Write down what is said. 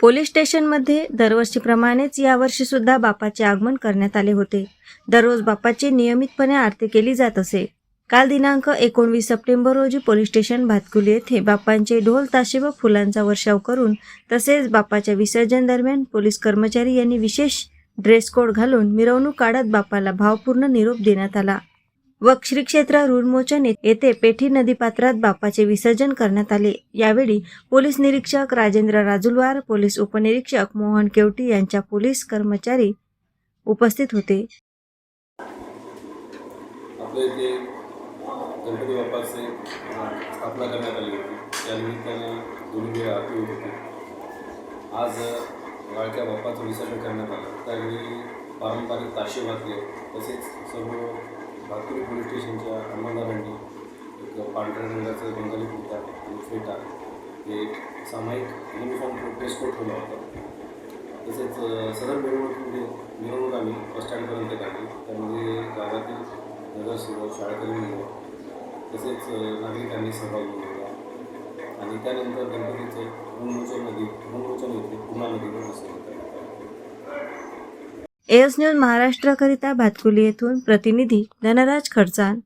Police स्टेशनमध्ये दरवर्षीप्रमाणेच यावर्षी सुद्धा बापाचे आगमन करण्यात आले होते. दररोज बापाची नियमितपणे आरती केली जात असे. काल दिनांक एकोणवीस सप्टेंबर रोजी पोलीस स्टेशन भातकुली येथे बापांचे ढोल ताशे व फुलांचा वर्षाव करून तसेच बापाच्या विसर्जन दरम्यान पोलीस कर्मचारी यांनी विशेष ड्रेस कोड घालून मिरवणूक काढत बापाला भावपूर्ण निरोप देण्यात आला. व श्रीक्षेत्र क्षेत्र येथे पेठी नदीपात्रात बाप्पाचे विसर्जन करण्यात आले. यावेळी पोलीस निरीक्षक राजेंद्र राजुलवार पोलीस उपनिरीक्षक मोहन केवटी यांच्या पोलीस कर्मचारी उपस्थित होते. आपल्या इथे गणपती बाप्पाचे स्थापना करण्यात आली होती. त्या निमित्ताने दोन्ही वेळा आरती होत होती. आज लाडक्या बाप्पाचं विसर्जन करण्यात आलं. त्यावेळी पारंपरिक ताशे वाजले. तसेच सर्व भातुरी पोलीस स्टेशनच्या अंमलदारांनी एक पांढऱ्या रंगाचं बंगाली कुर्ता आणि फेटा हे एक सामायिक युनिफॉर्म ड्रेस कोड ठेवला होता. तसेच सरळ सदर मिरवणुकीमध्ये मिरवणूक आम्ही बसस्टँडपर्यंत काढली. त्यामध्ये गावातील नगरसेवक शाळकरी मुलं तसेच नागरिकांनी सहभाग नोंदवला आणि त्यानंतर गणपतीचे उन्मोचन एस न्यूज महाराष्ट्रकरिता भातकुली येथून प्रतिनिधी धनराज खडचान